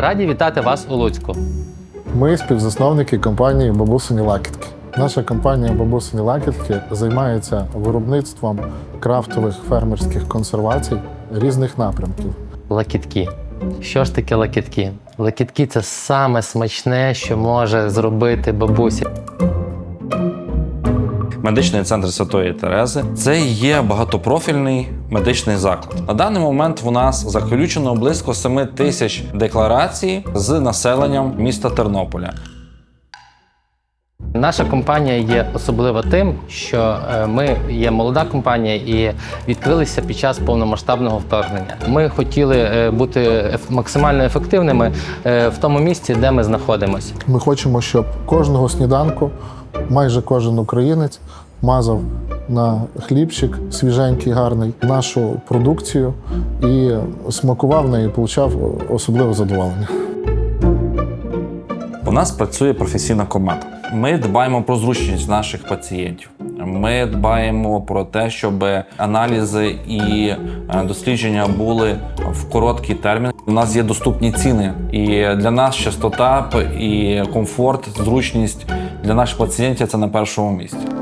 Раді вітати вас у Луцьку. Ми співзасновники компанії Бабусині Лакітки. Наша компанія Бабусині Лакітки займається виробництвом крафтових фермерських консервацій різних напрямків. Лакітки. Що ж таке лакітки? Лакітки це саме смачне, що може зробити бабуся. Медичний центр Святої Терези це є багатопрофільний медичний заклад. На даний момент у нас заключено близько 7 тисяч декларацій з населенням міста Тернополя. Наша компанія є особлива тим, що е, ми є молода компанія і відкрилися під час повномасштабного вторгнення. Ми хотіли е, бути максимально ефективними е, в тому місці, де ми знаходимося. Ми хочемо, щоб кожного сніданку майже кожен українець мазав на хлібчик свіженький, гарний нашу продукцію і смакував нею, отримав особливе задоволення. У нас працює професійна команда. Ми дбаємо про зручність наших пацієнтів. Ми дбаємо про те, щоб аналізи і е, дослідження були в короткий термін. У нас є доступні ціни, і для нас частота і комфорт, зручність для наших пацієнтів це на першому місці.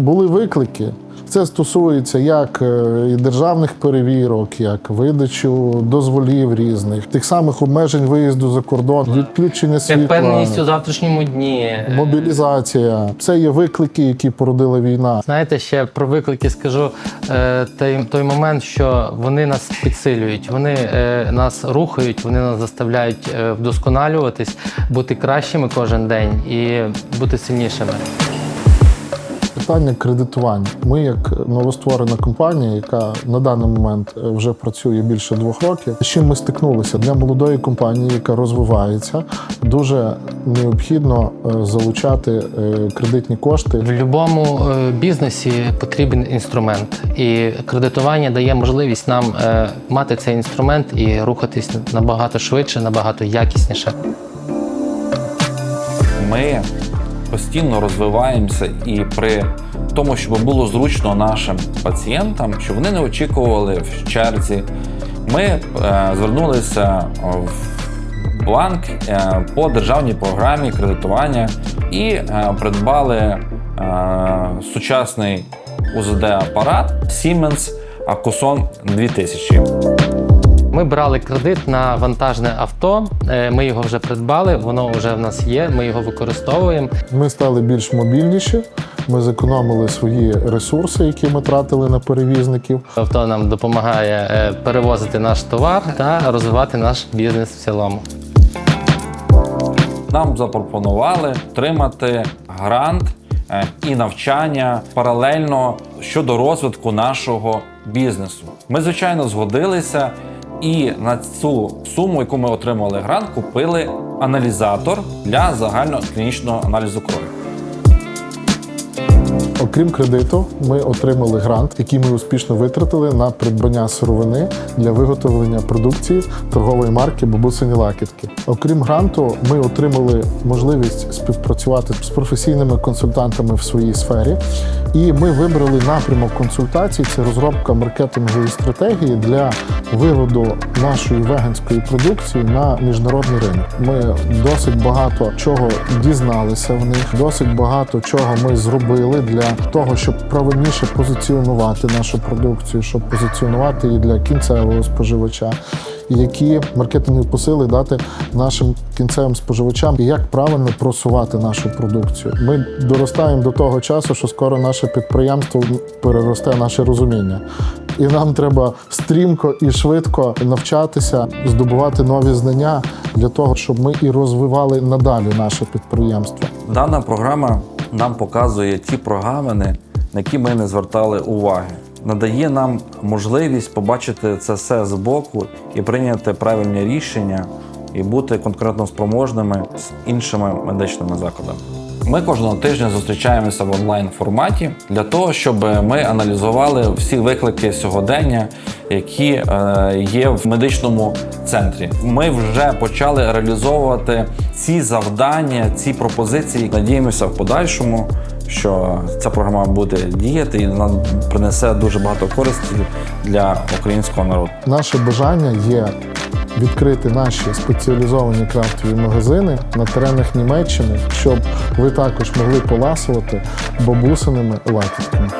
Були виклики. Це стосується як е, і державних перевірок, як видачу дозволів різних, тих самих обмежень виїзду за кордон, відключення світла, Впевненість у завтрашньому дні. Мобілізація. Це є виклики, які породила війна. Знаєте, ще про виклики скажу е, той, той момент, що вони нас підсилюють, вони е, нас рухають, вони нас заставляють вдосконалюватись, бути кращими кожен день і бути сильнішими. Питання кредитування. Ми, як новостворена компанія, яка на даний момент е, вже працює більше двох років, з чим ми стикнулися для молодої компанії, яка розвивається, дуже необхідно е, залучати е, кредитні кошти. В будь-якому бізнесі потрібен інструмент, і кредитування дає можливість нам мати цей інструмент і рухатись набагато швидше, набагато якісніше. Ми постійно розвиваємося і при тому, щоб було зручно нашим пацієнтам, щоб вони не очікували в черзі. Ми е, звернулися в банк е, по державній програмі кредитування і е, придбали е, сучасний УЗД-апарат Siemens Acuson 2000. Ми брали кредит на вантажне авто. е, Ми його вже придбали, воно вже в нас є. Ми його використовуємо. Ми стали більш мобільніші. Ми зекономили свої ресурси, які ми тратили на перевізників. Авто нам допомагає е, перевозити наш товар та розвивати наш бізнес в цілому. Нам запропонували отримати грант е, і навчання паралельно щодо розвитку нашого бізнесу. Ми, звичайно, згодилися і на цю суму, яку ми отримали грант, купили аналізатор для загальноклінічного аналізу крові. Окрім кредиту, ми отримали грант, який ми успішно витратили на придбання сировини для виготовлення продукції торгової марки Бабусині Лакітки. Окрім гранту, ми отримали можливість співпрацювати з професійними консультантами в своїй сфері. І ми вибрали напрямок консультацій це розробка маркетингової стратегії для виводу нашої веганської продукції на міжнародний ринок. Ми досить багато чого дізналися в них, досить багато чого ми зробили для того, щоб правильніше позиціонувати нашу продукцію, щоб позиціонувати її для кінцевого споживача. Які маркетингові посили дати нашим кінцевим споживачам, і як правильно просувати нашу продукцію. Ми доростаємо до того часу, що скоро наше підприємство переросте наше розуміння. І нам треба стрімко і швидко навчатися, здобувати нові знання для того, щоб ми і розвивали надалі наше підприємство. Дана програма нам показує ті програмини, на які ми не звертали уваги. Надає нам можливість побачити це все збоку і прийняти правильні рішення, і бути конкретно спроможними з іншими медичними закладами. Ми кожного тижня зустрічаємося в онлайн форматі для того, щоб ми аналізували всі виклики сьогодення, які е, є в медичному центрі. Ми вже почали реалізовувати ці завдання, ці пропозиції. Надіємося в подальшому, що ця програма буде діяти і нам принесе дуже багато користі для українського народу. Наше бажання є відкрити наші спеціалізовані крафтові магазини на теренах Німеччини, щоб ви також могли поласувати бабусиними лакітками.